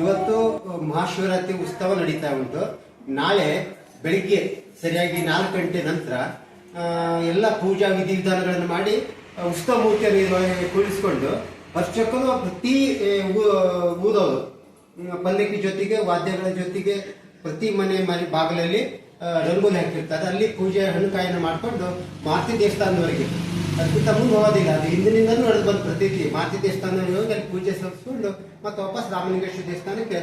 ಇವತ್ತು ಮಹಾಶಿವರಾತ್ರಿ ಉತ್ಸವ ನಡೀತಾ ಉಂಟು. ನಾಳೆ ಬೆಳಿಗ್ಗೆ ಸರಿಯಾಗಿ ನಾಲ್ಕು ಗಂಟೆ ನಂತರ ಎಲ್ಲ ಪೂಜಾ ವಿಧಿವಿಧಾನಗಳನ್ನು ಮಾಡಿ ಉತ್ಸವ ಮೂರ್ತಿಯನ್ನು ಕೂಡಿಸಿಕೊಂಡು ವರ್ಷಕ್ಕೂ ಪ್ರತಿ ಊದೋದು ಪಲ್ಲಕ್ಕಿ ಜೊತೆಗೆ, ವಾದ್ಯಗಳ ಜೊತೆಗೆ ಪ್ರತಿ ಮನೆ ಮನೆ ಬಾಗಿಲಲ್ಲಿ ರಂಗೋಲಿ ಹಾಕಿರ್ತಾರೆ. ಅಲ್ಲಿ ಪೂಜೆ ಹಣ್ಣುಕಾಯನ್ನು ಮಾಡಿಕೊಂಡು ಮಾರುತಿ ದೇವಸ್ಥಾನದವರೆಗೆ. ಅದಕ್ಕಿಂತ ಮುಂದೆ ಹೋಗೋದಿಲ್ಲ. ಅದು ಹಿಂದಿನಿಂದಲೂ ನಡೆದು ಬಂದು ಪ್ರತೀತಿ. ಮಾತಿ ದೇವಸ್ಥಾನ ಹೋಗಿ ಅಲ್ಲಿ ಪೂಜೆ ಸಲ್ಲಿಸ್ಕೊಂಡು ಮತ್ತೆ ವಾಪಸ್ ರಾಮಲಿಂಗೇಶ್ವರ ದೇವಸ್ಥಾನಕ್ಕೆ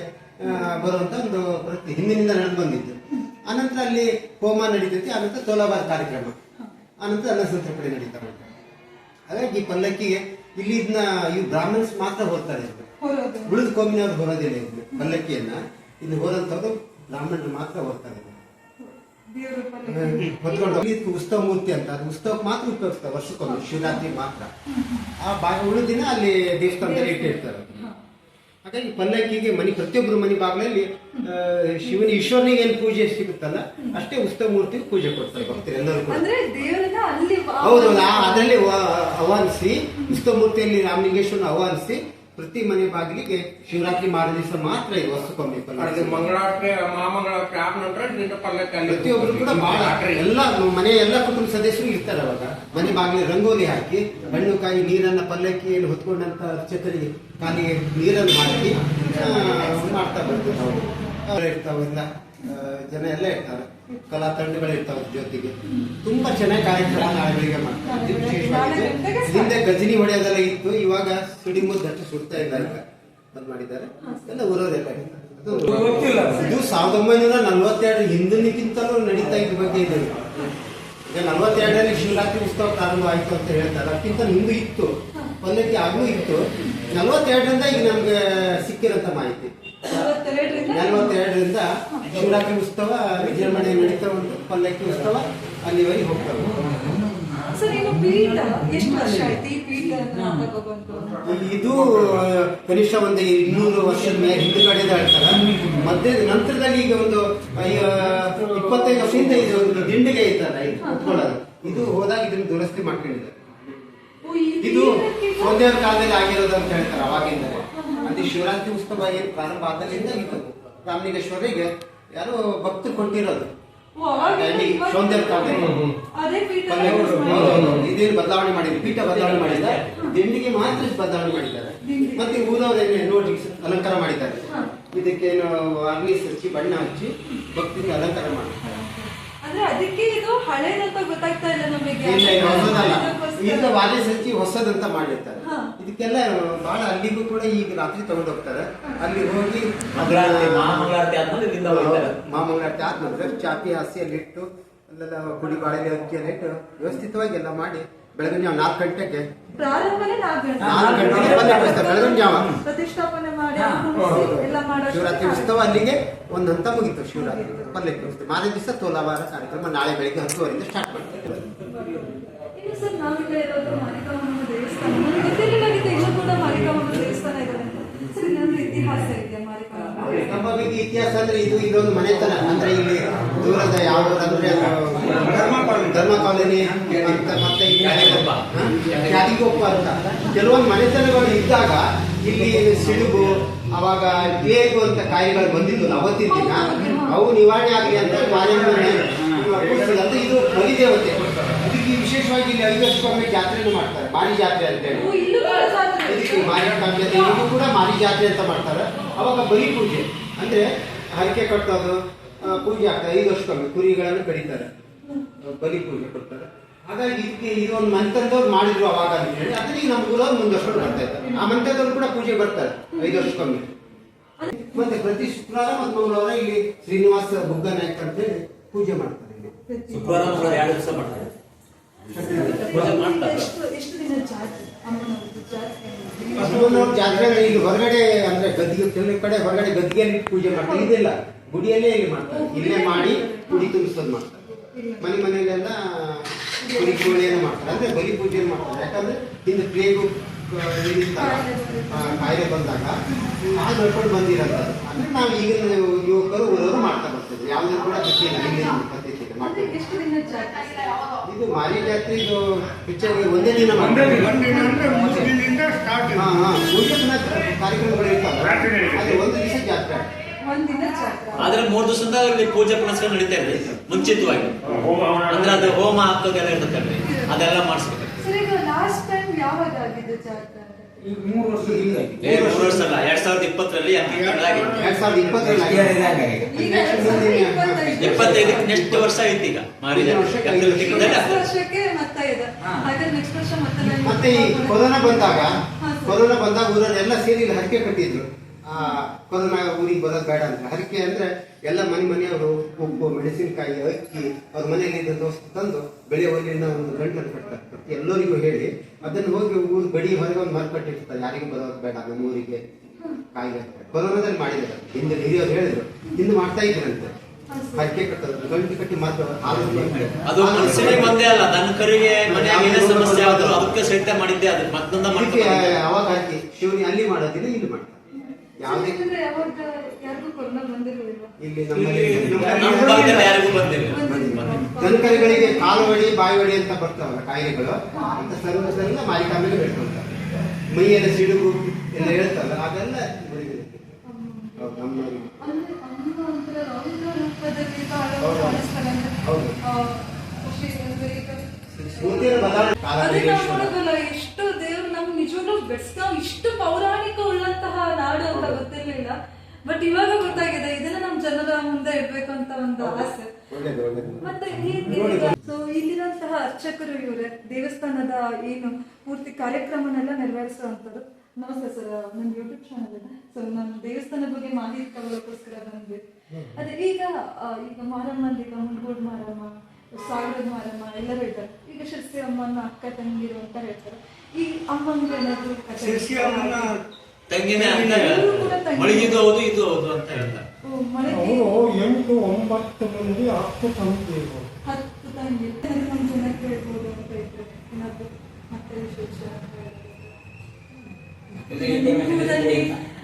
ಬರುವಂಥ ಬರುವಂತ ಒಂದು ಪ್ರತಿ ಹಿಂದಿನಿಂದ ನಡೆದು ಬಂದಿದ್ದು. ಆನಂತರ ಅಲ್ಲಿ ಹೋಮ ನಡೀತೈತಿ ಆನಂತರ ತೋಲಾಬಾರ ಕಾರ್ಯಕ್ರಮ. ಆನಂತರ ಅನ್ನ ಸಂತರ್ಪಣೆ ನಡೀತಾ ಉಂಟು. ಹಾಗಾಗಿ ಈ ಪಲ್ಲಕ್ಕಿಗೆ ಇಲ್ಲಿ ಇದನ್ನ ಈ ಬ್ರಾಹ್ಮಣ್ಸ್ ಮಾತ್ರ ಹೋಗ್ತಾರೆ ಇದನ್ನ. ಉಳಿದ ಕೋಮಿನವ್ರು ಹೋರೋದಿಲ್ಲ ಇದನ್ನ ಪಲ್ಲಕ್ಕಿಯನ್ನ. ಇಲ್ಲಿ ಹೋದಂಥವ್ರು ಬ್ರಾಹ್ಮಣರು ಮಾತ್ರ ಪಲ್ಲಕ್ಕಿ ಹೊತ್ಕೊಂಡು ಉತ್ಸವ ಮೂರ್ತಿ ಅಂತ ಅದು ಉತ್ಸವಕ್ಕೆ ಮಾತ್ರ ಉಪಯೋಗಿಸ್ತಾರೆ ವರ್ಷಕ್ಕೊಮ್ಮೆ ಶಿವರಾತ್ರಿ ಮಾತ್ರ. ಆ ಬಾ ಉಳಿದ ದಿನ ಅಲ್ಲಿ ದೇವಸ್ಥಾನದಲ್ಲಿ ಇಟ್ಟಿರ್ತಾರೆ. ಹಾಗಾಗಿ ಪಲ್ಲಕ್ಕಿಗೆ ಮನೆ ಪ್ರತಿಯೊಬ್ಬರು ಮನೆ ಬಾಗಿಲಲ್ಲಿ ಶಿವನ ಈಶ್ವರನಿಗೆ ಏನು ಪೂಜೆ ಸಿಗುತ್ತಲ್ಲ ಅಷ್ಟೇ ಉತ್ಸವ ಮೂರ್ತಿಗೆ ಪೂಜೆ ಕೊಡ್ತಾರೆ ಭಕ್ತರು ಎಲ್ಲರೂ ಹೌದು ಅದರಲ್ಲಿ ಆಹ್ವಾನಿಸಿ ಉತ್ಸವ ಮೂರ್ತಿಯಲ್ಲಿ ರಾಮಲಿಂಗೇಶ್ವರನ ಆಹ್ವಾನಿಸಿ ಪ್ರತಿ ಮನೆ ಬಾಗಿಲಿಗೆ ಶಿವರಾತ್ರಿ ಮಾರ ದಿವಸ ಮಾತ್ರ ಈ ವಸ್ತು ಕಮ್ಮಿ ಅದು ಮಂಗಳಾರಕ್ಕೆ ಪ್ರತಿಯೊಬ್ಬರು ಕೂಡ ಬಹಳ ಎಲ್ಲ ಮನೆ ಎಲ್ಲ ಕುಟುಂಬ ಸದಸ್ಯರು ಇರ್ತಾರೆ ಅವಾಗ. ಮನೆ ಬಾಗಿಲು ರಂಗೋಲಿ ಹಾಕಿ ಹಣ್ಣು ಕಾಯಿ ನೀರನ್ನ ಪಲ್ಲಕ್ಕಿಯಲ್ಲಿ ಹೊತ್ಕೊಂಡಂತ ಅರ್ಚಕರಿಗೆ ಕಾಲಿಗೆ ನೀರನ್ನು ಹಾಕಿ ಮಾಡ್ತಾ ಬರ್ತೀವಿ ನಾವು ಅವ್ರು ಇರ್ತಾವೆಲ್ಲ ಆ, ಜನ ಎಲ್ಲ ಇರ್ತಾರೆ. ಕಲಾ ತಂಡಗಳು ಇರ್ತಾವೆ ಜೊತೆಗೆ. ತುಂಬಾ ಚೆನ್ನಾಗಿ ಕಾರ್ಯಕ್ರಮ ನಾಳೆಗಳಿಗೆ ಮಾಡ್ತಾರೆ. ಹಿಂದೆ ಗಜನಿ ಹೊಡೆಯೋದೆಲ್ಲ ಇತ್ತು ಇವಾಗ ಸಿಡಿಮು ದಟ್ಟ ಸುಡ್ತಾ ಇದ್ದಾರೆ ಬಂದ್ ಮಾಡಿದ್ದಾರೆ. ಎಲ್ಲ ಊರವರೆಲ್ಲ. ಇದು ಸಾವಿರದ ಒಂಬೈನೂರ ನಲ್ವತ್ತೆರಡು ಹಿಂದಿನಕ್ಕಿಂತಲೂ ನಡೀತಾ ಇದ್ದ ಬಗ್ಗೆ ಇದೆ. ಈಗ ನಲ್ವತ್ತೆರಡರಲ್ಲಿ ಶಿವರಾತ್ರಿ ಉತ್ಸವ ಪ್ರಾರಂಭ ಆಯ್ತು ಅಂತ ಹೇಳ್ತಾರೆ. ಅದಕ್ಕಿಂತ ಹಿಂದೂ ಇತ್ತು. ಪಲ್ಲಕ್ಕಿ ಆಗ್ಲೂ ಇತ್ತು. ನಲ್ವತ್ತೆರಡರಿಂದ ಈಗ ನಮ್ಗೆ ಸಿಕ್ಕಿರಂತ ಮಾಹಿತಿ. ನಲವತ್ತೆರಡರಿಂದ? ಶಿವರಾತ್ರಿ ಉತ್ಸವ ವಿಜೃಂಭಣೆ ನಡೀತಾ ಉಂಟು ಪಲ್ಲಕ್ಕಿ ಉತ್ಸವ ಅಲ್ಲಿವರೆಗೆ ತಗೊಬಂದು ಇದು ಕನಿಷ್ಠ ಒಂದು ಇನ್ನೂರು ವರ್ಷದ ಮೇಲೆ ಹಿಂದುಗಡೆ ಹೇಳ್ತಾರೆ ಮತ್ತೆ ನಂತರದಲ್ಲಿ ಈಗ ಒಂದು ಇಪ್ಪತ್ತೈದು ವರ್ಷದಿಂದ ಇದು ಒಂದು ದಿಂಡಿಗೆ ಇದ್ದಾರೆ ಇದು ಕುತ್ಕೊಳ್ಳೋದು ಇದು ಹೋದಾಗ ಇದನ್ನ ದುರಸ್ತಿ ಮಾಡ್ಕೊಂಡಿದ್ದಾರೆ. ಓ, ಇದು ಒಂದೇ ಕಾಲದಲ್ಲಿ ಆಗಿರೋದು ಅಂತ ಹೇಳ್ತಾರೆ ಅವಾಗಿಂದಲೇ. ಅಲ್ಲಿ ಶಿವರಾತ್ರಿ ಉತ್ಸವ ಏನು ಪ್ರಾರಂಭ ಆದಾಗಿಂದ ಇದು. ರಾಮಲಿಂಗೇಶ್ವರಿಗೆ ಯಾರು ಭಕ್ತರು ಕೊಟ್ಟಿರೋದು. ಸೌಂದರ್ಯ ಇದೇನು ಬದಲಾವಣೆ ಮಾಡಿದ್ರು. ಪೀಠ ಬದಲಾವಣೆ ಮಾಡಿದ್ದಾರೆ ದಿಂಡಿಗೆ ಮಾತ್ರ ಬದಲಾವಣೆ ಮಾಡಿದ್ದಾರೆ. ಮತ್ತೆ ಊರವರೇನು ನೋಡಿ ಅಲಂಕಾರ ಮಾಡಿದ್ದಾರೆ. ಇದಕ್ಕೇನು ಅಗ್ನಿ ಸಚ್ಚಿ ಬಣ್ಣ ಹಚ್ಚಿ ಭಕ್ತಿಗೆ ಅಲಂಕಾರ ಮಾಡಿದ್ದಾರೆ. ಇಲ್ಲ ಹೊಸದಲ್ಲ. ಈಗ ಹೊಸದಂತ ಮಾಡಿರ್ತಾರೆ. ಇದಕ್ಕೆಲ್ಲ ಬಹಳ ಅಲ್ಲಿಗೂ ಕೂಡ ಈಗ ರಾತ್ರಿ ತಗೊಂಡು ಹೋಗ್ತಾರೆ. ಅಲ್ಲಿ ಹೋಗಿ ಮಂಗಳಾರತಿ ಮಹಾಮಂಗಳಾರತಿ ಆದ್ಮೇಲೆ ಚಾಪಿ ಹಾಸಿ ಅಲ್ಲಿ ಇಟ್ಟು ಅಲ್ಲೆಲ್ಲ ಗುಡಿ ಬಾಳೆಲೆ ಅಕ್ಕಿಯಲ್ಲಿ ಇಟ್ಟು ವ್ಯವಸ್ಥಿತವಾಗಿ ಎಲ್ಲ ಮಾಡಿ ಬೆಳಗಿನ ಜಾವ ನಾಲ್ಕು ಗಂಟೆಗೆ ಬೆಳಗಿನ ಜಾವ. ಶಿವರಾತ್ರಿ ಉತ್ಸವ ಅಲ್ಲಿಗೆ ಒಂದು ಹಂತ ಮುಗಿತು ಶಿವರಾತ್ರಿ. ಪಲ್ಲಕ್ಕಿ ಉತ್ಸವ. ಮಾರನೇ ದಿವಸ ತೋಲಾವಾರ ಕಾರ್ಯಕ್ರಮ ನಾಳೆ ಬೆಳಿಗ್ಗೆ ಹತ್ತುವರೆಯಿಂದ ಸ್ಟಾರ್ಟ್ ಮಾಡ್ತಾರೆ ಇನ್ನು ಸರ್ ನಾವೀಗ ಇರೋದು ಮಾರಿಕಾಮನ ದೇವಸ್ಥಾನ ನನಗೆ ಗೊತ್ತಿರಲಿಲ್ಲ ಇಲ್ಲೂ ಕೂಡ ಮಾರಿಕಾಮನ ದೇವಸ್ಥಾನ ಇದೆ ಅಂತ ಸರ್ ಇನ್ನೊಂದು ಇತಿಹಾಸ ಇದೆ ನಮ್ಮ ಇತಿಹಾಸ ಅಂದ್ರೆ ಇದು ಇದೊಂದು ಮನೆತನ. ಅಂದ್ರೆ ಇಲ್ಲಿ ದೂರದ ಯಾವ ಅಂದ್ರೆ ಧರ್ಮ ಕಾಲೋನಿ. ಅಂತ ಮತ್ತೆ ಕ್ಯಾದಿಗೊಪ್ಪ ಅಂತ. ಕೆಲವೊಂದು ಮನೆತನಗಳು ಇದ್ದಾಗ ಇಲ್ಲಿ ಸಿಡುಬು ಅವಾಗ ಪ್ಲೇಗು ಅಂತ ಕಾಯಿಲೆಗಳು ಬಂದಿದ್ದು ಅವತ್ತಿನ ದಿನ. ಅವು ನಿವಾರಣೆ ಆಗಲಿ ಅಂತ ಮಾರಿಯಮ್ಮನ. ಅಂದ್ರೆ ಇದು ಬಲಿದೇವತೆ. ಇದಕ್ಕೆ ವಿಶೇಷವಾಗಿ ಇಲ್ಲಿ ಐದು ವರ್ಷಕ್ಕೊಮ್ಮೆ ಜಾತ್ರೆನೂ ಮಾಡ್ತಾರೆ. ಮಾರಿ ಜಾತ್ರೆ ಅಂತ ಹೇಳಿ. ಇದಕ್ಕೆ ಮಾರಿ ಕೂಡ ಮಾರಿ ಜಾತ್ರೆ ಅಂತ ಮಾಡ್ತಾರೆ. ಅವಾಗ ಬಲಿ ಪೂಜೆ. ಅಂದ್ರೆ ಹರಕೆ ಕಟ್ಟೋದು ಪೂಜೆ ಆಗ್ತದೆ ಐದು ವರ್ಷಕ್ಕೊಮ್ಮೆ ಕುರಿಗಳನ್ನು ಕಡಿತಾರೆ. ಬಲಿ ಪೂಜೆ ಕೊಡ್ತಾರೆ. ಹಾಗಾಗಿ ಇದಕ್ಕೆ ಇದೊಂದು ಮಂತ್ರದವ್ರು ಮಾಡಿದ್ರು ಅವಾಗ ಅಂತ ಹೇಳಿ ಅದನ್ನ ಈಗ ನಮ್ಮ ಊರವ್ರು ಮುಂದಷ್ಟು ಬರ್ತಾ ಇದ್ದಾರೆ. ಆ ಮಂತ್ರದವ್ರು ಕೂಡ ಪೂಜೆ ಬರ್ತಾರೆ ಐದು ವರ್ಷಕ್ಕೊಮ್ಮೆ. ಮತ್ತೆ ಪ್ರತಿ ಶುಕ್ರವಾರ ಮತ್ತು ಮಂಗಳವಾರ ಇಲ್ಲಿ ಶ್ರೀನಿವಾಸ ಬುಗ್ಗ ನಾಯಕ ಅಂತ ಹೇಳಿ ಪೂಜೆ ಮಾಡ್ತಾರೆ ಇಲ್ಲಿ. ಶುಕ್ರವಾರ ಎರಡು ದಿವಸ ಮಾಡ್ತಾರೆ. ಪೂಜೆ ಮಾಡ್ತಾರೆ. ಎಷ್ಟು ಎಷ್ಟು ದಿನ ಜಾತ್ರೆ ಅಮ್ಮನವ್ರದ್ದು ಜಾತ್ರೆ ಬಸವಣ್ಣವ್ರ ಜಾತ್ರೆ ಇಲ್ಲಿ ಹೊರಗಡೆ ಅಂದ್ರೆ ಗದ್ದಿಗೆ ಕೆಲವು ಕಡೆ ಹೊರಗಡೆ ಗದ್ದಿಗೆಯಲ್ಲಿ ಪೂಜೆ ಮಾಡ್ತಾರೆ. ಇದಿಲ್ಲ, ಗುಡಿಯಲ್ಲೇ ಇಲ್ಲಿ ಮಾಡ್ತಾರೆ. ಇಲ್ಲೇ ಮಾಡಿ ಗುಡಿ ತುಂಬಿಸೋದು ಮಾಡ್ತಾರೆ. ಮನೆ ಮನೆಯಲ್ಲೆಲ್ಲ ಗುಡಿ ಪೂಜೆಯನ್ನು ಮಾಡ್ತಾರೆ. ಅಂದ್ರೆ ಬಲಿ ಪೂಜೆ ಮಾಡ್ತಾರೆ. ಯಾಕಂದ್ರೆ ಹಿಂದೆ ಪ್ಲೇಗು ಕಾಯಿಲೆ ಬಂದಾಗ ಆ ನೋಡ್ಕೊಂಡು ಬಂದಿರಲ್ಲ ಅಂದ್ರೆ ನಾವು ಈಗಿನ ಯುವಕರು ಓದೋರು ಮಾಡ್ತಾ ಬರ್ತಿದ್ರು ಯಾವುದೂ ಕೂಡ ಜಾತ್ರೆ ಇದು ಮಾರಿ ಜಾತ್ರೆ ಇದು ಪಿಕ್ಚರ್ ಒಂದೇ ದಿನ ಮಾಡ್ತಾರೆ ಹಾ ಹಾ ಮೂರು ದಿನ ಕಾರ್ಯಕ್ರಮಗಳು ಇರ್ತಾವೆ. ಅದು ಒಂದು ದಿವಸ ಜಾತ್ರೆ. ಆದ್ರೆ ಮೂರ್ ದಿವಸದಿಂದ ಅಲ್ಲಿ ಪೂಜೆ ಪುನಸ್ಕಾರ ನಡೀತಾ ಇರ್ಲಿ ಮುಂಚಿತವಾಗಿ. ಅಂದ್ರೆ ಅದು ಹೋಮ ಹಾಕೋದೆಲ್ಲ ಇರ್ತಕ್ಕ ಅದೆಲ್ಲ ಮಾಡಿಸ್ಬೇಕು. ಸರ್ ಲಾಸ್ಟ್ ಟೈಮ್ ಯಾವಾಗ ಆಗಿದ್ದು ಜಾತ್ರೆ? ಮೂರು ವರ್ಷ ಅಲ್ಲ ಎರಡ್ ಸಾವಿರದ ಇಪ್ಪತ್ತರಲ್ಲಿ ಎರಡ್ ಸಾವಿರದ ಇಪ್ಪತ್ತರಲ್ಲಿ. ಇಪ್ಪತ್ತೈದಕ್ಕೆ ನೆಕ್ಸ್ಟ್ ವರ್ಷ ಐತಿ ಈಗ ಮತ್ತೆ ಈ ಕೊರೋನಾ ಬಂದಾಗ ಕೊರೋನಾ ಬಂದಾಗ ಊರಲ್ಲೆಲ್ಲ ಸೇರಿ ಇಲ್ಲಿ ಹರಕೆ ಕಟ್ಟಿದ್ರು. ಆ ಕೊರೋನಾ ಊರಿಗೆ ಬರೋದು ಬೇಡ ಅಂತ ಹರಕೆ ಅಂದ್ರೆ ಎಲ್ಲ ಮನೆ ಮನೆಯವರು ಉಪ್ಪು ಮೆಣಸಿನಕಾಯಿ ಅಕ್ಕಿ ಅವ್ರ ಮನೆಯಲ್ಲಿ ಇದ್ದ ದೋಸ್ತ ತಂದು ಬೆಳೆ ಒಲಿನ ಒಂದು ಗಂಟನ್ನು ಕಟ್ತಾರೆ. ಎಲ್ಲರಿಗೂ ಹೇಳಿ ಅದನ್ನು ಹೋಗಿ ಊರು ಬಡಿ ಹೊರಗೆ ಒಂದು ಮಾರ್ಕಟ್ಟೆ ಕಟ್ಟಿರ್ತಾರೆ ಯಾರಿಗೂ ಬರೋದು ಬೇಡ ನಮ್ಮ ಊರಿಗೆ ಕಾಯಿಲೆ ಕೊರೋನಾದಲ್ಲಿ ಮಾಡಿದ್ದಾರೆ. ಹಿಂದೆ ಹಿರಿಯರು ಹೇಳಿದ್ರು ಹಿಂದೆ ಮಾಡ್ತಾ ಇದ್ರಂತೆ ಹರಕೆ ಕಟ್ಟೋದು ಗಂಟು ಕಟ್ಟಿ ಮಾತ್ರ ಅದು ಮನುಷ್ಯನಿಗೆ ಒಂದೇ ಅಲ್ಲ. ದನ ಕರಿಗೆ ಮನೆಯಾಗ ಸಮಸ್ಯೆ ಆದ್ರೂ ಅದಕ್ಕೆ ಸಹಿತ ಮಾಡಿದ್ದೆ ಅದು ಮತ್ತೊಂದ ಅವಾಗ ಹಾಕಿ ಶಿವನಿ ಅಲ್ಲಿ ಮಾಡೋದಿಲ್ಲ ಇಲ್ಲಿ ಮಾಡ್ತಾರೆ ಯಾವುದೇ ಇಲ್ಲಿ ನಮ್ಮಲ್ಲಿ ನಮ್ಮ ಭಾಗದಲ್ಲಿ ಯಾರಿಗೂ ಬಂದಿಲ್ಲ. ದನಕರುಗಳಿಗೆ ಕಾಲು ಹೊಡಿ ಬಾಯಿ ಹೊಡಿ ಅಂತ ಬರ್ತಾವಲ್ಲ ಕಾಯಿಲೆಗಳು ಅಂತ ಸರ್ವದೆಲ್ಲ ಮಾರಿಕಾಂಬೆಗೆ ಬೆಳ್ಕೊಂತಾರೆ ಮೈಯೆಲ್ಲ ಸಿಡುಗು ಎಲ್ಲ ಹೇಳ್ತಾರಲ್ಲ ಅದೆಲ್ಲ ಇವರಿಗೆ ಹೌದು, ಹೌದು. ಬದಲಾವಣೆ ಕಾಲ ಅದೇ ನಾವು ನೋಡೋದಲ್ಲ ಎಷ್ಟು ದೇವ್ರು ನಮ್ ನಿಜವಾಗ್ಲೂ ಬೆಟ್ಸ್ಗಾವ್ ಇಷ್ಟು ಪೌರಾಣಿಕ ಉಳ್ಳಂತಹ ನಾಡು ಅಂತ ಗೊತ್ತಿರ್ಲಿಲ್ಲ ಬಟ್ ಇವಾಗ ಗೊತ್ತಾಗಿದೆ ಇದನ್ನ ನಮ್ ಜನರ ಮುಂದೆ ಇಡ್ಬೇಕು ಅಂತ ಒಂದು ಆಸೆ. ಮತ್ತೆ ಸೊ ಇಲ್ಲಿರುವಂತಹ ಅರ್ಚಕರು ಇವರೇ ದೇವಸ್ಥಾನದ ಏನು ಪೂರ್ತಿ ಕಾರ್ಯಕ್ರಮನೆಲ್ಲ ನೆರವೇರಿಸುವಂತದ್ದು ನಮಸ್ತೆ ಸರ್ ನನ್ನ ಯೂಟ್ಯೂಬ್ ಚಾನಲ್ ಇದೆ ಸೊ ನಾನು ದೇವಸ್ಥಾನದ ಬಗ್ಗೆ ಮಾಹಿತಿ ತಗೊಳ್ಳೋಕೋಸ್ಕರ ಬಂದ್ವಿ. ಅದೇ ಈಗ ಈಗ ಮಾರಮ್ಮಂದು ಈಗ ಮುಂಡ್ಗೋಡ್ ಮಾರಮ್ಮ ಸಾಗರದ ಮಾರಮ್ಮ ಎಲ್ಲರೂ ಇದ್ದಾರೆ. ಈಗ ಶಿರ್ಸಿ ಅಮ್ಮನ ಅಕ್ಕ ತಂಗಿರು ಅಂತ ಹೇಳ್ತಾರೆ. ಈ ಅಮ್ಮಂಗೆ ಏನಾದ್ರು ತಂಗಿನೇ ಅಂತ ಮಳಿಗಿದು ಹೌದು ಇದು ಹೌದು ಅಂತ ಹೇಳ್ತಾರೆ. ಅವರು ಎಂಟು ಒಂಬತ್ತು ಮಂದಿ ಹತ್ತು ತಂಗಿ ಅಂತ ಇದ್ರೆ ಮತ್ತೆ ವಿಶೇಷ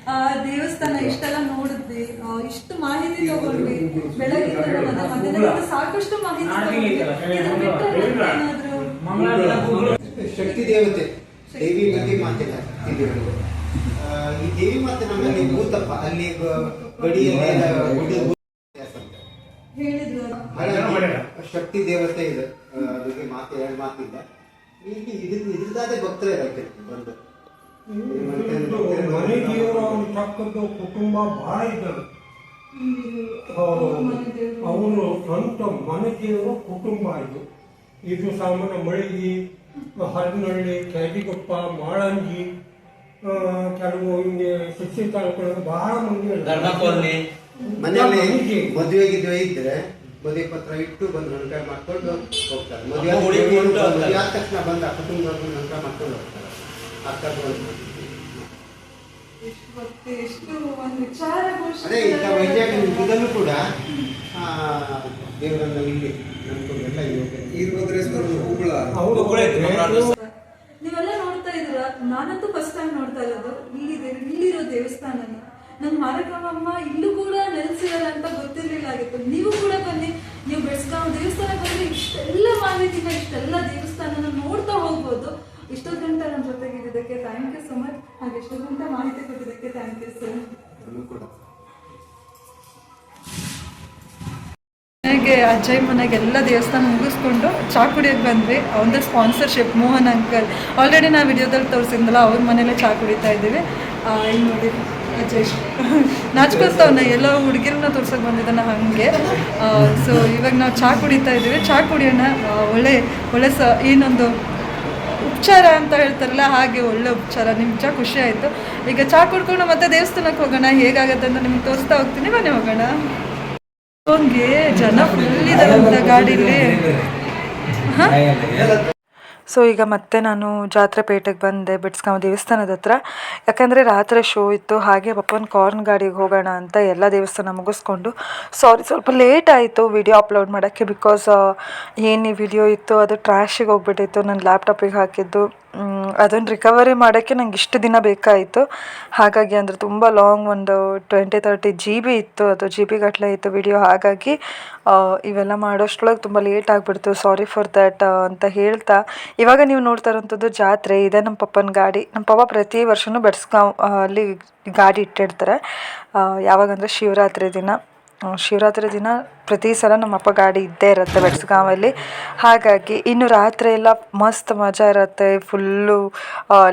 ಆ ದೇವಸ್ಥಾನ ಇಷ್ಟೆಲ್ಲ ನೋಡಿದ್ವಿ ಇಷ್ಟು ಮಾಹಿತಿ ತಗೊಂಡ್ವಿ ಬೆಳಗ್ಗೆ ಮಧ್ಯದಲ್ಲಿ ಸಾಕಷ್ಟು ಮಾಹಿತಿ ಶಕ್ತಿ ದೇವತೆ. ದೇವಿ ಬಗ್ಗೆ ಮಾತಿಲ್ಲ. ಈ ದೇವಿ ಮಾತೆ ನಮ್ಮಲ್ಲಿ ಭೂತಪ್ಪ ಅಲ್ಲಿ ಗಡಿಯಲ್ಲಿ ಶಕ್ತಿ ದೇವತೆ ಇದೆ. ಅದಕ್ಕೆ ಮಾತು ಎರಡು ಮಾತಿಲ್ಲ. ಇಲ್ಲಿ ಇದ್ರ ಇದ್ರದಾದೆ ಭಕ್ತರೇ ಅದಕ್ಕೆ ಬಂದು. ಮನೆ ದೇವರು ಕುಟುಂಬ ಬಹಳ ಇದ್ದಾರೆ ಅವರು ಸ್ವಂತ ಮನೆ ದೇವರು ಕುಟುಂಬ ಇದು. ಇದು ಸಾಮಾನ್ಯ ಮಳಿಗಿ ಹರನಹಳ್ಳಿ ಕ್ಯಾಜಿಗೊಪ್ಪ ಮಾಳಂಜಿ ಆ, ಕೆಲವು ಹಿಂಗೆ ಶಿಕ್ಷಿ ತಾಲೂಕುಗಳಲ್ಲಿ ಬಹಳ ಮಂದಿ ಮನೆಯಲ್ಲಿ. ಮದುವೆ ಗಿದ್ವೆ ಇದ್ರೆ ಮದುವೆ ಪತ್ರ ಇಟ್ಟು ಬಂದು ನನ್ಕಾಯಿ ಮಾಡ್ಕೊಂಡು ಹೋಗ್ತಾರೆ. ಮದುವೆ. ಮದುವೆ ಆದ ತಕ್ಷಣ ಬಂದ ಕುಟುಂಬದವ್ರು ನನ್ಕಾಯಿ ಮಾಡ್ಕೊಂಡು ಹೋಗ್ತಾರೆ. ಅಕ್ಕ ಬಂದು. ಎಷ್ಟು ಒಂದು ವಿಚಾರ ಅದೇ ಈಗ ಇದಲ್ಲೂ ಕೂಡ ಆ, ದೇವರನ್ನ ಇಲ್ಲಿ ನಂಬ್ಕೊಂಡು ಎಲ್ಲ ಅವರು ಉಗುಳ ಐತೆ, ನಮ್ಮ ರಾಜ್ಯ ನೀವೆಲ್ಲ ನೋಡ್ತಾ ಇದ್ರ ನಾನಂತೂ ಫಸ್ಟ್ ಟೈಮ್ ನೋಡ್ತಾ ಇರೋದು ಇಲ್ಲಿದೆ ಇಲ್ಲಿರೋ ದೇವಸ್ಥಾನನ. ನನ್ ಮಾರಕಮ್ಮ ಇಲ್ಲೂ ಕೂಡ ನೆಲೆಸಿದಾರೆ ಅಂತ ಗೊತ್ತಿರ್ಲಿಲ್ಲ ಆಗಿತ್ತು ನೀವು ಕೂಡ ಬನ್ನಿ. ನೀವು ಬೆಳೆಸ್ಕೊಂಡು ದೇವಸ್ಥಾನ ಬಂದ್ರೆ ಇಷ್ಟೆಲ್ಲ ಮಾಹಿತಿನ ಇಷ್ಟೆಲ್ಲ ದೇವಸ್ಥಾನನ ನೋಡ್ತಾ ಹೋಗ್ಬೋದು. ಇಷ್ಟೊಂದು ಗಂಟೆ ನಮ್ಮ ಜೊತೆಗೆ ಇದ್ದಿದ್ದಕ್ಕೆ ಥ್ಯಾಂಕ್ ಯು ಸೊ ಮಚ್ ಹಾಗೆ ಇಷ್ಟೊಂದು ಗಂಟೆ ಮಾಹಿತಿ ಕೊಟ್ಟಿದ್ದಕ್ಕೆ ಥ್ಯಾಂಕ್ ಯು ಸರ್ ಮನೆಗೆ ಅಜ್ಜಯ್ ಮನೆಗೆ ಎಲ್ಲ ದೇವಸ್ಥಾನ ಮುಗಿಸ್ಕೊಂಡು ಚಾ ಕುಡಿಯೋಕೆ ಬಂದ್ವಿ. ಒಂದು ಸ್ಪಾನ್ಸರ್ಶಿಪ್ ಮೋಹನ್ ಅಂಕಲ್ ಆಲ್ರೆಡಿ ನಾವು ವಿಡಿಯೋದಲ್ಲಿ ತೋರಿಸಿದ್ನಲ್ಲ ಅವ್ರ ಮನೇಲೆ ಚಾ ಕುಡಿತಾ ಇದ್ದೀವಿ. ಇಲ್ಲಿ ನೋಡಿ ಎಲ್ಲೋ ಹುಡುಗಿರನ್ನ ತೋರ್ಸೋಕೆ ಬಂದಿದ್ದಾನ ಹಾಗೆ. ಸೊ ಇವಾಗ ನಾವು ಚಾ ಕುಡಿತಾ ಇದ್ದೀವಿ. ಚಾ ಕುಡಿಯೋಣ ಒಳ್ಳೆ ಒಳ್ಳೆ ಸ, ಏನೊಂದು ಉಪಚಾರ ಅಂತ ಹೇಳ್ತಾರಲ್ಲ, ಹಾಗೆ ಒಳ್ಳೆ ಉಪಚಾರ. ನಿಜ ಖುಷಿ ಆಯಿತು. ಈಗ ಚಾ ಕುಡ್ಕೊಂಡು ಮತ್ತೆ ದೇವಸ್ಥಾನಕ್ಕೆ ಹೋಗೋಣ. ಹೇಗಾಗತ್ತೆ ಅಂತ ನಿಮ್ಗೆ ತೋರಿಸ್ತಾ ಹೋಗ್ತೀನಿ. ಮನೆ ಹೋಗೋಣ. ಹಂಗೆ ಜನ ಫುಲ್ ಇದಾರಂತ ಗಾಡೀಲಿ. ಸೊ ಈಗ ಮತ್ತೆ ನಾನು ಜಾತ್ರೆ ಪೇಟೆಗೆ ಬಂದೆ ಬಿಡ್ಸ್ಗಾಂವ್ ದೇವಸ್ಥಾನದ ಹತ್ರ. ಯಾಕಂದರೆ ರಾತ್ರಿ ಶೋ ಇತ್ತು, ಹಾಗೆ ಪಪ್ಪನ ಕಾರ್ನ್ ಗಾಡಿಗೆ ಹೋಗೋಣ ಅಂತ ಎಲ್ಲ ದೇವಸ್ಥಾನ ಮುಗಿಸ್ಕೊಂಡು ಸಾರಿ ಸ್ವಲ್ಪ ಲೇಟ್ ಆಯಿತು ವಿಡಿಯೋ ಅಪ್ಲೋಡ್ ಮಾಡೋಕ್ಕೆ ಬಿಕಾಸ್ ಏನು ವಿಡಿಯೋ ಇತ್ತು ಅದು ಟ್ರ್ಯಾಶಿಗೆ ಹೋಗ್ಬಿಟ್ಟಿತ್ತು ನನ್ನ ಲ್ಯಾಪ್ಟಾಪಿಗೆ ಹಾಕಿದ್ದು. ಅದನ್ನು ರಿಕವರಿ ಮಾಡೋಕ್ಕೆ ನಂಗೆ ಇಷ್ಟು ದಿನ ಬೇಕಾಯಿತು. ಹಾಗಾಗಿ ಅಂದರೆ ತುಂಬ ಲಾಂಗ್ ಒಂದು ಟ್ವೆಂಟಿ ತರ್ಟಿ ಜಿ ಬಿ ಇತ್ತು. ಅದು ಜಿ ಬಿ ಗಟ್ಟಲೆ ಇತ್ತು ವಿಡಿಯೋ ಹಾಗಾಗಿ ಇವೆಲ್ಲ ಮಾಡೋಷ್ಟ್ರೊಳಗೆ ತುಂಬ ಲೇಟ್ ಆಗಿಬಿಡ್ತು. ಸಾರಿ ಫಾರ್ ದ್ಯಾಟ್ ಅಂತ ಹೇಳ್ತಾ. ಇವಾಗ ನೀವು ನೋಡ್ತಾ ಇರೋಂಥದ್ದು ಜಾತ್ರೆ. ಇದೆ ನಮ್ಮ ಪಪ್ಪನ ಗಾಡಿ. ನಮ್ಮ ಪಪ್ಪ ಪ್ರತಿ ವರ್ಷವೂ ಬೆಡ್ಸ್ಗಾಂವ್ ಅಲ್ಲಿ ಗಾಡಿ ಇಟ್ಟಿರ್ತಾರೆ. ಯಾವಾಗಂದರೆ ಶಿವರಾತ್ರಿ ದಿನ. ಶಿವರಾತ್ರಿ ದಿನ ಪ್ರತಿ ಸಲ ನಮ್ಮ ಅಪ್ಪ ಗಾಡಿ ಇದ್ದೇ ಇರುತ್ತೆ ಬೆಡ್ಸ್ಗಾಂವಲ್ಲಿ ಹಾಗಾಗಿ ಇನ್ನು ರಾತ್ರಿ ಎಲ್ಲ ಮಸ್ತ್ ಮಜಾ ಇರುತ್ತೆ ಫುಲ್ಲು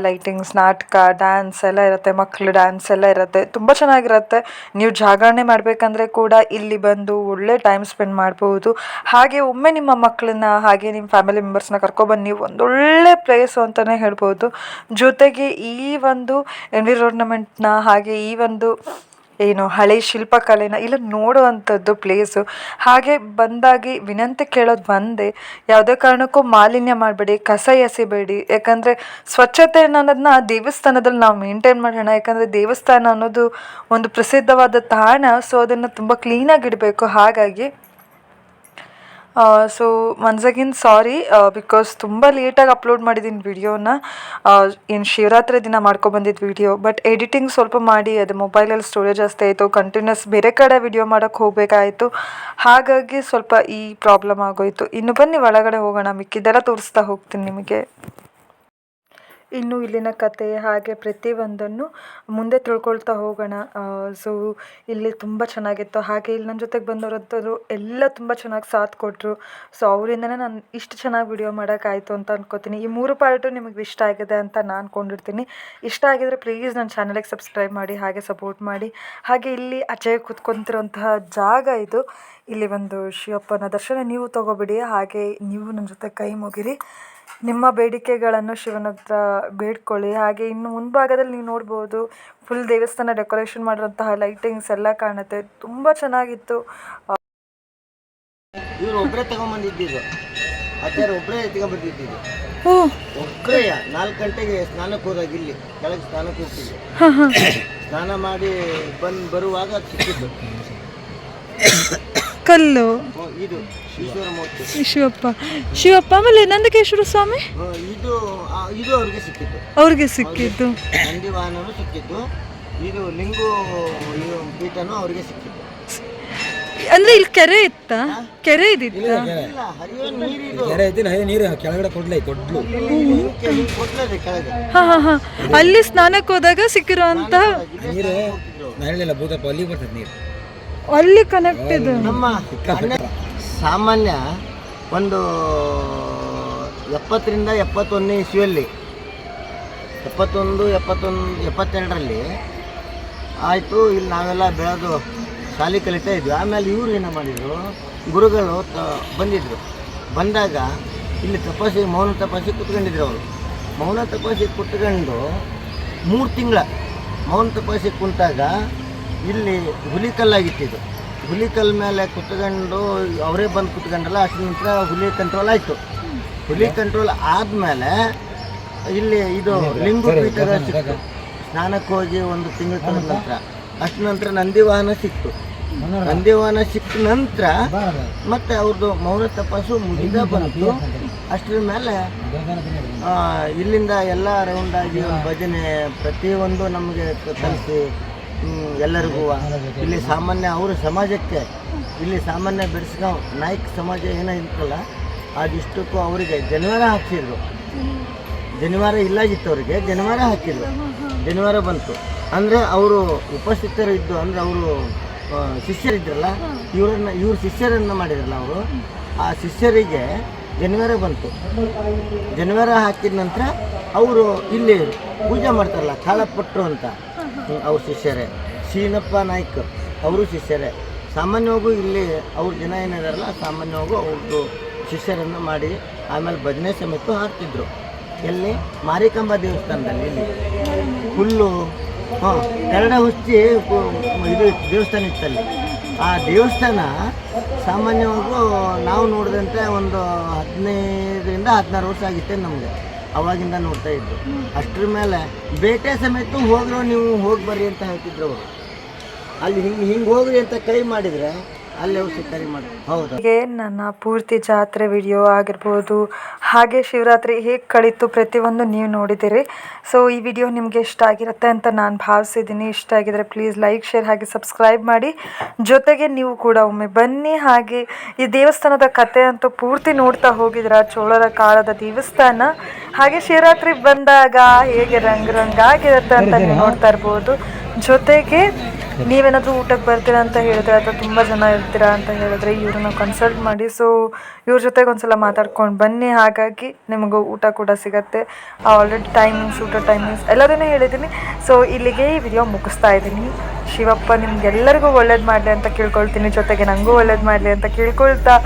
ಲೈಟಿಂಗ್ಸ್ ನಾಟಕ ಡ್ಯಾನ್ಸ್ ಎಲ್ಲ ಇರುತ್ತೆ ಮಕ್ಕಳು ಡ್ಯಾನ್ಸ್ ಎಲ್ಲ ಇರುತ್ತೆ, ತುಂಬ ಚೆನ್ನಾಗಿರುತ್ತೆ. ನೀವು ಜಾಗರಣೆ ಮಾಡಬೇಕಂದ್ರೆ ಕೂಡ ಇಲ್ಲಿ ಬಂದು ಒಳ್ಳೆ ಟೈಮ್ ಸ್ಪೆಂಡ್ ಮಾಡ್ಬೋದು. ಹಾಗೆ ಒಮ್ಮೆ ನಿಮ್ಮ ಮಕ್ಕಳನ್ನ ಹಾಗೆ ನಿಮ್ಮ ಫ್ಯಾಮಿಲಿ ಮೆಂಬರ್ಸ್ನ ಕರ್ಕೊಬನ್ನಿ, ಒಂದೊಳ್ಳೆ ಪ್ಲೇಸು ಅಂತಲೇ ಹೇಳ್ಬೋದು. ಜೊತೆಗೆ ಈ ಒಂದು ಎನ್ವಿರೋನ್ಮೆಂಟ್ನ ಹಾಗೆ ಈ ಒಂದು ಏನು ಹಳೆ ಶಿಲ್ಪಕಲೆನ ಇಲ್ಲ ನೋಡುವಂಥದ್ದು ಪ್ಲೇಸು ಹಾಗೆ ಬಂದಾಗಿ ವಿನಂತಿ ಕೇಳೋದು ಬಂದೆ ಯಾವುದೇ ಕಾರಣಕ್ಕೂ ಮಾಲಿನ್ಯ ಮಾಡಬೇಡಿ, ಕಸ ಎಸಿಬೇಡಿ. ಯಾಕಂದರೆ ಸ್ವಚ್ಛತೆ ಅನ್ನೋದನ್ನ ದೇವಸ್ಥಾನದಲ್ಲಿ ನಾವು ಮೇಂಟೈನ್ ಮಾಡೋಣ. ಯಾಕಂದರೆ ದೇವಸ್ಥಾನ ಅನ್ನೋದು ಒಂದು ಪ್ರಸಿದ್ಧವಾದ ತಾಣ ಸೊ ಅದನ್ನು ತುಂಬ ಕ್ಲೀನಾಗಿಡಬೇಕು ಹಾಗಾಗಿ so once again sorry because ತುಂಬ ಲೇಟಾಗಿ ಅಪ್ಲೋಡ್ ಮಾಡಿದ್ದೀನಿ ವಿಡಿಯೋನ ಏನು ಶಿವರಾತ್ರಿ ದಿನ ಮಾಡ್ಕೊಬಂದಿದ್ದು ವಿಡಿಯೋ ಬಟ್ ಎಡಿಟಿಂಗ್ ಸ್ವಲ್ಪ ಮಾಡಿ, ಅದು ಮೊಬೈಲಲ್ಲಿ ಸ್ಟೋರೇಜ್ ಜಾಸ್ತಿ ಆಯಿತು ಕಂಟಿನ್ಯೂಸ್ ಬೇರೆ ಕಡೆ ವಿಡಿಯೋ ಮಾಡೋಕ್ಕೆ ಹೋಗಬೇಕಾಯಿತು. ಹಾಗಾಗಿ ಸ್ವಲ್ಪ ಈ ಪ್ರಾಬ್ಲಮ್ ಆಗೋಯಿತು. ಇನ್ನು ಬನ್ನಿ ಒಳಗಡೆ ಹೋಗೋಣ ಮಿಕ್ಕಿದ್ದೆಲ್ಲ ತೋರಿಸ್ತಾ ಹೋಗ್ತೀನಿ ನಿಮಗೆ. ಇನ್ನು ಇಲ್ಲಿನ ಕತೆ ಹಾಗೆ ಪ್ರತಿಯೊಂದನ್ನು ಮುಂದೆ ತಿಳ್ಕೊಳ್ತಾ ಹೋಗೋಣ. ಸೊ ಇಲ್ಲಿ ತುಂಬ ಚೆನ್ನಾಗಿತ್ತು. ಹಾಗೆ ಇಲ್ಲಿ ನನ್ನ ಜೊತೆಗೆ ಬಂದವರಂಥವ್ರು ಎಲ್ಲ ತುಂಬ ಚೆನ್ನಾಗಿ ಸಾಥ್ ಕೊಟ್ಟರು ಸೊ ಅವರಿಂದನೇ ನಾನು ಇಷ್ಟು ಚೆನ್ನಾಗಿ ವಿಡಿಯೋ ಮಾಡೋಕ್ಕಾಯಿತು ಅಂತ ಅನ್ಕೋತೀನಿ. ಈ ಮೂರು ಪಾರ್ಟು ನಿಮಗೆ ಇಷ್ಟ ಆಗಿದೆ ಅಂತ ನಾನು ಅಂದ್ಕೊಂಡಿರ್ತೀನಿ ಇಷ್ಟ ಆಗಿದ್ರೆ ಪ್ಲೀಸ್ ನನ್ನ ಚಾನಲಿಗೆ ಸಬ್ಸ್ಕ್ರೈಬ್ ಮಾಡಿ, ಹಾಗೆ ಸಪೋರ್ಟ್ ಮಾಡಿ. ಹಾಗೆ ಇಲ್ಲಿ ಅಜಯ್ ಕೂತ್ಕೊಂತಿರೋಂತಹ ಜಾಗ ಇದು. ಇಲ್ಲಿ ಒಂದು ಶಿವಪ್ಪನ ದರ್ಶನ ನೀವು ತಗೋಬಿಡಿ. ಹಾಗೆ ನೀವು ನನ್ನ ಜೊತೆ ಕೈ ಮುಗಿರಿ. ನಿಮ್ಮ ಬೇಡಿಕೆಗಳನ್ನು ಶಿವನ ಹತ್ರ ಬೇಡ್ಕೊಳ್ಳಿ. ಹಾಗೆ ಇನ್ನು ಮುಂಭಾಗದಲ್ಲಿ ನೀವು ನೋಡ್ಬೋದು ಫುಲ್ ದೇವಸ್ಥಾನ ಡೆಕೋರೇಷನ್ ಮಾಡಿರೋಂತಹ ಲೈಟಿಂಗ್ಸ್ ಎಲ್ಲ ಕಾಣುತ್ತೆ. ತುಂಬ ಚೆನ್ನಾಗಿತ್ತು. ಇವ್ರು ಒಬ್ಬರೇ ತಗೊಂಬಂದಿದ್ದು ಅದ್ಯಾರು ಒಬ್ಬರೇ ಓ ಒಬ್ಬರೇ ನಾಲ್ಕು ಗಂಟೆಗೆ ಸ್ನಾನಕ್ಕೆ ಹೋದಾಗ ಇಲ್ಲಿ ಕೆಳಗೆ ಸ್ನಾನಕ್ಕೆ ಹೋಗ್ತಿದ್ದೆ ಸ್ನಾನ ಮಾಡಿ ಬಂದು ಬರುವಾಗ ಸಿಕ್ಕಿದ್ದು. ಕಲ್ಲು. ಶಿವಪ್ಪ. ಶಿವಪ್ಪ ಆಮೇಲೆ ನಂದಕೇಶ್ವರ ಸ್ವಾಮಿ? ಹ್ಮ್, ಇದು ಇದು ಅವ್ರಿಗೆ ಸಿಕ್ಕಿದ್ದು. ಅಂದ್ರೆ ಇಲ್ಲಿ ಕೆರೆ ಇತ್ತ? ಕೆರೆ ಇದಿತ್ತ? ಇಲ್ಲ ಹರಿಯೋ ನೀರಿದು. ಕೆರೆ ಐತಿ ಹೇ ಹಾ ಹಾ ಹಾ. ಅಲ್ಲಿ ಸ್ನಾನಕ್ಕೆ ಹೋದಾಗ ಸಿಕ್ಕಿರುವಂತಹ ನೀರು ಭೂತಪ್ಪ ಅಲ್ಲಿಗೆ ಬರ್ತದೆ ನೀರು. ಅಲ್ಲಿ ಕನೆಕ್ಟ್ ಇದೆ. ನಮ್ಮ ಸಾಮಾನ್ಯ ಒಂದು ಎಪ್ಪತ್ತರಿಂದ ಎಪ್ಪತ್ತೊಂದನೇ ಇಸ್ವಿಯಲ್ಲಿ, ಎಪ್ಪತ್ತೊಂದು ಎಪ್ಪತ್ತೊಂದು, ಎಪ್ಪತ್ತೆರಡರಲ್ಲಿ ಆಯಿತು, ಇಲ್ಲಿ ನಾವೆಲ್ಲ ಬೆಳೆದು ಶಾಲೆ ಕಲಿತಾ ಇದ್ವಿ. ಆಮೇಲೆ ಇವರು ಏನು ಮಾಡಿದರು, ಗುರುಗಳು ತ ಬಂದಿದ್ದರು ಬಂದಾಗ ಇಲ್ಲಿ ತಪಾಸಿ ಮೌನ ತಪಾಸಿ ಕುತ್ಕೊಂಡಿದ್ರು ಅವರು. ಮೌನ ತಪಾಸಿ ಕುತ್ಕೊಂಡು ಮೂರು ತಿಂಗಳ ಮೌನ ತಪಾಸಿ ಕುಂತಾಗ ಇಲ್ಲಿ ಹುಲಿಕಲ್ಲಾಗಿತ್ತಿದ್ದು ಹುಲಿಕಲ್ ಮೇಲೆ ಕುತ್ಕೊಂಡು ಅವರೇ ಬಂದು ಕುತ್ಕೊಂಡಲ್ಲ ಅಷ್ಟು ನಂತರ ಹುಲಿ ಕಂಟ್ರೋಲ್ ಆಯಿತು. ಹುಲಿ ಕಂಟ್ರೋಲ್ ಆದಮೇಲೆ ಇಲ್ಲಿ ಇದು ಲಿಂಗು ಪೀಠದ ಸಿಕ್ತು. ಸ್ನಾನಕ್ಕೆ ಹೋಗಿ ಒಂದು ತಿಂಗಳ ನಂತರ. ಅಷ್ಟು ನಂತರ ನಂದಿ ವಾಹನ ಸಿಕ್ತು. ನಂದಿ ವಾಹನ ಸಿಕ್ಕ ನಂತರ ಮತ್ತೆ ಅವ್ರದ್ದು ಮೌನ ತಪಾಸು ಮುಗಿದ ಬಂತು. ಅಷ್ಟರ ಮೇಲೆ ಇಲ್ಲಿಂದ ಎಲ್ಲ ರೌಂಡ್ ಆಗಿ ಭಜನೆ ಪ್ರತಿಯೊಂದು ನಮಗೆ ಕಲಿಸಿ ಎಲ್ಲರಿಗೂ ಇಲ್ಲಿ ಸಾಮಾನ್ಯ ಅವರು ಸಮಾಜಕ್ಕೆ ಇಲ್ಲಿ ಸಾಮಾನ್ಯ ಬೆಡ್ಸ್ಗಾಂವ್ ನಾಯ್ಕ ಸಮಾಜ ಏನೋ ಇರ್ತಲ್ಲ ಅದಿಷ್ಟಕ್ಕೂ ಅವರಿಗೆ ಜನಿವಾರ ಹಾಕ್ಸಿದ್ರು ಜನಿವಾರ ಇಲ್ಲಾಗಿತ್ತು ಅವರಿಗೆ ಜನಿವಾರ ಹಾಕಿದ್ರು. ಜನಿವಾರ ಬಂತು. ಅಂದರೆ ಅವರು ಉಪಸ್ಥಿತರು ಇದ್ದು, ಅಂದರೆ ಅವರು ಶಿಷ್ಯರಿದ್ರಲ್ಲ, ಇವರನ್ನ, ಇವ್ರ ಶಿಷ್ಯರನ್ನು ಮಾಡಿದ್ರಲ್ಲ ಅವರು, ಆ ಶಿಷ್ಯರಿಗೆ ಜನಿವಾರ ಬಂತು. ಜನಿವಾರ ಹಾಕಿದ ನಂತರ ಅವರು ಇಲ್ಲಿ ಪೂಜೆ ಮಾಡ್ತಾರಲ್ಲ ಕಾಲಪಟ್ಟರು ಅಂತ. ಅವ್ರ ಶಿಷ್ಯರೇ. ಶೀನಪ್ಪ ನಾಯ್ಕ ಅವರು ಶಿಷ್ಯರೇ. ಸಾಮಾನ್ಯವಾಗೂ ಇಲ್ಲಿ ಅವ್ರ ಜನ ಏನಿದಾರಲ್ಲ, ಸಾಮಾನ್ಯವಾಗೂ ಅವ್ರದ್ದು ಶಿಷ್ಯರನ್ನು ಮಾಡಿ ಆಮೇಲೆ ಭಜನೆ ಸಮೇತ ಹಾಕ್ತಿದ್ರು ಎಲ್ಲಿ? ಮಾರಿಕಂಬ ದೇವಸ್ಥಾನದಲ್ಲಿ ಇಲ್ಲಿ. ಹುಲ್ಲು ಹಾಂ ಕರಡ ಹುಚ್ಚಿ ಇದು ದೇವಸ್ಥಾನ ಇತ್ತಲ್ಲಿ. ಆ ದೇವಸ್ಥಾನ ಸಾಮಾನ್ಯವಾಗೂ ನಾವು ನೋಡಿದಂತೆ ಒಂದು ಹದಿನೈದರಿಂದ ಹದಿನಾರು ವರ್ಷ ಆಗಿತ್ತೆ ನಮಗೆ. ಅವಾಗಿಂದ ನೋಡ್ತಾ ಇದ್ರು. ಅಷ್ಟ್ರ ಮೇಲೆ ಬೇಟೆ ಸಮೇತ ಹೋಗ್ರೋ ನೀವು ಹೋಗಿ ಬರ್ರಿ ಅಂತ ಹೇಳ್ತಿದ್ರು ಅವರು. ಅಲ್ಲಿ ಹಿಂಗೆ ಹಿಂಗೆ ಹೋಗ್ರಿ ಅಂತ ಕೈ ಮಾಡಿದರೆ ಅಲ್ಲಿ ಅವ್ರು ಶಿಕಾರಿ ಮಾಡಿ ಹೌದು. ಹೀಗೆ ನನ್ನ ಪೂರ್ತಿ ಜಾತ್ರೆ ವಿಡಿಯೋ ಆಗಿರ್ಬೋದು ಹಾಗೆ ಶಿವರಾತ್ರಿ ಹೇಗೆ ಕಳೀತು ಪ್ರತಿಯೊಂದು ನೀವು ನೋಡಿದ್ದೀರಿ. ಸೊ ಈ ವಿಡಿಯೋ ನಿಮಗೆ ಇಷ್ಟ ಆಗಿರುತ್ತೆ ಅಂತ ನಾನು ಭಾವಿಸಿದ್ದೀನಿ. ಇಷ್ಟ ಆಗಿದ್ರೆ ಪ್ಲೀಸ್ ಲೈಕ್ ಶೇರ್ ಹಾಗೆ ಸಬ್ಸ್ಕ್ರೈಬ್ ಮಾಡಿ. ಜೊತೆಗೆ ನೀವು ಕೂಡ ಒಮ್ಮೆ ಬನ್ನಿ. ಹಾಗೆ ಈ ದೇವಸ್ಥಾನದ ಕತೆ ಅಂತೂ ಪೂರ್ತಿ ನೋಡ್ತಾ ಹೋಗಿದ್ರ ಚೋಳರ ಕಾಲದ ದೇವಸ್ಥಾನ. ಹಾಗೆ ಶಿವರಾತ್ರಿ ಬಂದಾಗ ಹೇಗೆ ರಂಗ್ ಆಗಿರುತ್ತೆ ಅಂತ ನೀವು ನೋಡ್ತಾ ಇರ್ಬೋದು. ಜೊತೆಗೆ ನೀವೇನಾದರೂ ಊಟಕ್ಕೆ ಬರ್ತೀರಾ ಅಂತ ಹೇಳಿದ್ರೆ ಅಥವಾ ತುಂಬ ಜನ ಇರ್ತೀರಾ ಅಂತ ಹೇಳಿದ್ರೆ ಇವ್ರನ್ನ ಕನ್ಸಲ್ಟ್ ಮಾಡಿ. ಸೊ ಇವ್ರ ಜೊತೆಗೆ ಒಂದ್ಸಲ ಮಾತಾಡ್ಕೊಂಡು ಬನ್ನಿ. ಹಾಗಾಗಿ ನಿಮಗೂ ಊಟ ಕೂಡ ಸಿಗತ್ತೆ. ಆಲ್ರೆಡಿ ಟೈಮಿಂಗ್ಸ್ ಊಟ ಟೈಮಿಂಗ್ಸ್ ಎಲ್ಲದನ್ನೂ ಹೇಳಿದ್ದೀನಿ ಸೊ ಇಲ್ಲಿಗೆ ಈ ವಿಡಿಯೋ ಮುಗಿಸ್ತಾ ಇದ್ದೀನಿ. ಶಿವಪ್ಪ, ನಿಮ್ಗೆಲ್ಲರಿಗೂ ಒಳ್ಳೇದು ಮಾಡಲಿ ಅಂತ ಕೇಳ್ಕೊಳ್ತೀನಿ. ಜೊತೆಗೆ ನನಗೂ ಒಳ್ಳೇದು ಮಾಡಲಿ ಅಂತ ಕೇಳ್ಕೊಳ್ತಾ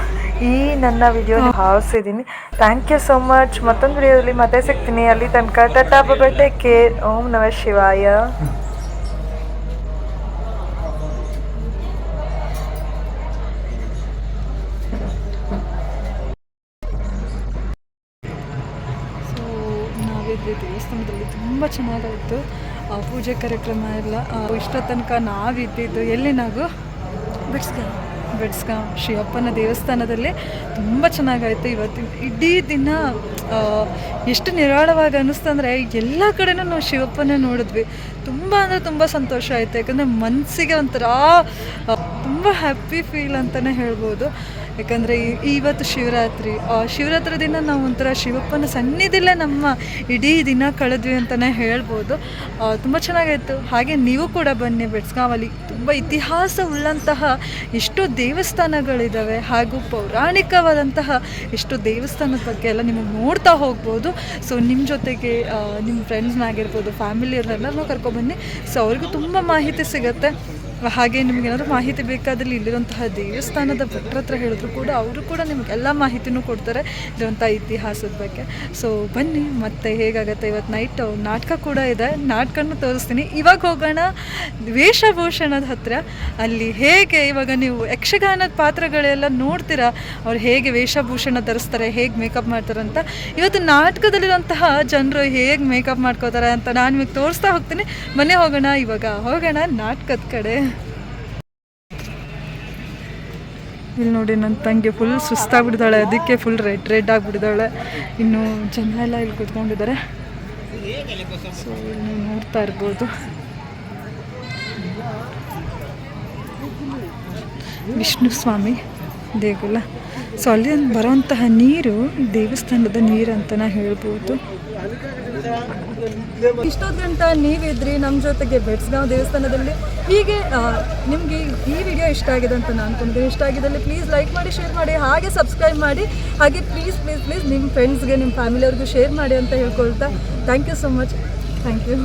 ಈ ನನ್ನ ವಿಡಿಯೋ ಭಾವಿಸಿದ್ದೀನಿ ಥ್ಯಾಂಕ್ ಯು ಸೋ ಮಚ್ ಮತ್ತೊಂದು ವಿಡಿಯೋದಲ್ಲಿ ಮತ್ತೆ ಸಿಗ್ತೀನಿ. ಅಲ್ಲಿ ತನಕ, ಟಾಟಾ ಬಟ್ಟೆ ಕೇರ್ ಓಂ ನಮ ಶಿವಾಯ. ಚೆನ್ನಾಗಾಯಿತು ಪೂಜೆ ಕಾರ್ಯಕ್ರಮ ಎಲ್ಲ ಇಷ್ಟ ತನಕ ನಾವಿದ್ದಿದ್ದು ಎಲ್ಲಿ ನಾವು ಬಿಡ್ಸ್ಕಾ ಬಿಡ್ಸ್ಕಾ ಶಿವಪ್ಪನ ದೇವಸ್ಥಾನದಲ್ಲಿ ತುಂಬ ಚೆನ್ನಾಗಾಯಿತು. ಇವತ್ತು ಇಡೀ ದಿನ ಎಷ್ಟು ನಿರಾಳವಾಗಿ ಅನ್ನಿಸ್ತಂದ್ರೆ ಎಲ್ಲ ಕಡೆನೂ ನಾವು ಶಿವಪ್ಪನೇ ನೋಡಿದ್ವಿ. ತುಂಬ ಅಂದರೆ ತುಂಬ ಸಂತೋಷ ಆಯಿತು. ಯಾಕಂದರೆ ಮನಸ್ಸಿಗೆ ಒಂಥರ ತುಂಬ ಹ್ಯಾಪಿ ಫೀಲ್ ಅಂತಲೇ ಹೇಳ್ಬೋದು. ಯಾಕಂದರೆ ಇವತ್ತು ಶಿವರಾತ್ರಿ. ಆ ಶಿವರಾತ್ರಿ ದಿನ ನಾವು ಒಂಥರ ಶಿವಪ್ಪನ ಸನ್ನಿಧಿಲೇ ನಮ್ಮ ಇಡೀ ದಿನ ಕಳೆದ್ವಿ ಅಂತಲೇ ಹೇಳ್ಬೋದು. ತುಂಬ ಚೆನ್ನಾಗಿತ್ತು ಹಾಗೆ ನೀವು ಕೂಡ ಬನ್ನಿ ಬೆಡ್ಸ್ಗಾವಲ್ಲಿ ತುಂಬ ಇತಿಹಾಸ ಉಳ್ಳಂತಹ ಎಷ್ಟೋ ದೇವಸ್ಥಾನಗಳಿದ್ದಾವೆ ಹಾಗೂ ಪೌರಾಣಿಕವಾದಂತಹ ಎಷ್ಟೋ ದೇವಸ್ಥಾನದ ಬಗ್ಗೆ ಎಲ್ಲ ನಿಮಗೆ ನೋಡ್ತಾ ಹೋಗ್ಬೋದು. ಸೊ ನಿಮ್ಮ ಜೊತೆಗೆ ನಿಮ್ಮ ಫ್ರೆಂಡ್ಸ್ನಾಗಿರ್ಬೋದು ಫ್ಯಾಮಿಲಿಯವ್ರನ್ನೆಲ್ಲರೂ ಕರ್ಕೊಬನ್ನಿ ಸೊ ಅವ್ರಿಗೂ ತುಂಬ ಮಾಹಿತಿ ಸಿಗುತ್ತೆ. ಹಾಗೆ ನಿಮ್ಗೆ ಏನಾದರೂ ಮಾಹಿತಿ ಬೇಕಾದಲ್ಲಿ ಇಲ್ಲಿರುವಂತಹ ದೇವಸ್ಥಾನದ ಭಟ್ರ ಹತ್ರ ಹೇಳಿದ್ರು ಕೂಡ ಅವರು ಕೂಡ ನಿಮ್ಗೆ ಎಲ್ಲ ಮಾಹಿತಿನೂ ಕೊಡ್ತಾರೆ ಇರುವಂಥ ಇತಿಹಾಸದ ಬಗ್ಗೆ. ಸೊ ಬನ್ನಿ, ಮತ್ತೆ ಹೇಗಾಗುತ್ತೆ ಇವತ್ತು ನೈಟ್ ನಾಟಕ ಕೂಡ ಇದೆ. ನಾಟಕನೂ ತೋರಿಸ್ತೀನಿ. ಇವಾಗ ಹೋಗೋಣ ವೇಷಭೂಷಣದ ಹತ್ರ. ಅಲ್ಲಿ ಹೇಗೆ ಇವಾಗ ನೀವು ಯಕ್ಷಗಾನದ ಪಾತ್ರಗಳೆಲ್ಲ ನೋಡ್ತೀರಾ? ಅವ್ರು ಹೇಗೆ ವೇಷಭೂಷಣ ಧರಿಸ್ತಾರೆ, ಹೇಗೆ ಮೇಕಪ್ ಮಾಡ್ತಾರೆ ಅಂತ. ಇವತ್ತು ನಾಟಕದಲ್ಲಿರುವಂತಹ ಜನರು ಹೇಗೆ ಮೇಕಪ್ ಮಾಡ್ಕೋತಾರೆ ಅಂತ ನಾನು ನಿಮಗೆ ತೋರಿಸ್ತಾ ಹೋಗ್ತೀನಿ. ಮನೆ ಹೋಗೋಣ, ಇವಾಗ ಹೋಗೋಣ ನಾಟಕದ ಕಡೆ. ಇಲ್ಲಿ ನೋಡಿ ನನ್ನ ತಂಗಿ ಫುಲ್ ಸುಸ್ತಾಗ್ಬಿಟ್ಟಿದ್ದಾಳೆ. ಅದಕ್ಕೆ ಫುಲ್ ರೆಡ್ ರೆಡ್ ಆಗಿಬಿಟ್ಟಿದ್ದಾಳೆ. ಇನ್ನು ಜನ ಎಲ್ಲ ಇಲ್ಲಿ ಕುತ್ಕೊಂಡಿದ್ದಾರೆ. ಸೊ ಇಲ್ಲಿ ನೋಡ್ತಾ ಇರ್ಬೋದು. ವಿಷ್ಣು ಸ್ವಾಮಿ ದೇಗುಲ. ಸೊ ಅಲ್ಲಿ ಬರುವಂತಹ ನೀರು ದೇವಸ್ಥಾನದ ನೀರು ಅಂತಲೇ ಹೇಳ್ಬೋದು. ಇಷ್ಟೊತ್ತು ನೀವಿದ್ರಿ ನಮ್ಮ ಜೊತೆಗೆ ಬೆಡ್ಸ್ಗಾಂವ್ ದೇವಸ್ಥಾನದಲ್ಲಿ. ಹೀಗೆ ನಿಮಗೆ ಈ ವಿಡಿಯೋ ಇಷ್ಟ ಆಗಿದೆ ಅಂತ ನಾನು ಅನ್ಕೊಂಡಿದ್ದೀನಿ. ಇಷ್ಟ ಆಗಿದ್ದಲ್ಲಿ ಪ್ಲೀಸ್ ಲೈಕ್ ಮಾಡಿ ಶೇರ್ ಮಾಡಿ, ಹಾಗೆ ಸಬ್ಸ್ಕ್ರೈಬ್ ಮಾಡಿ. ಹಾಗೆ ಪ್ಲೀಸ್ ಪ್ಲೀಸ್ ಪ್ಲೀಸ್ ನಿಮ್ಮ ಫ್ರೆಂಡ್ಸ್ಗೆ ನಿಮ್ಮ ಫ್ಯಾಮಿಲಿಯವ್ರಿಗೂ ಶೇರ್ ಮಾಡಿ ಅಂತ ಹೇಳ್ಕೊಳ್ತಾ. Thank you so much thank you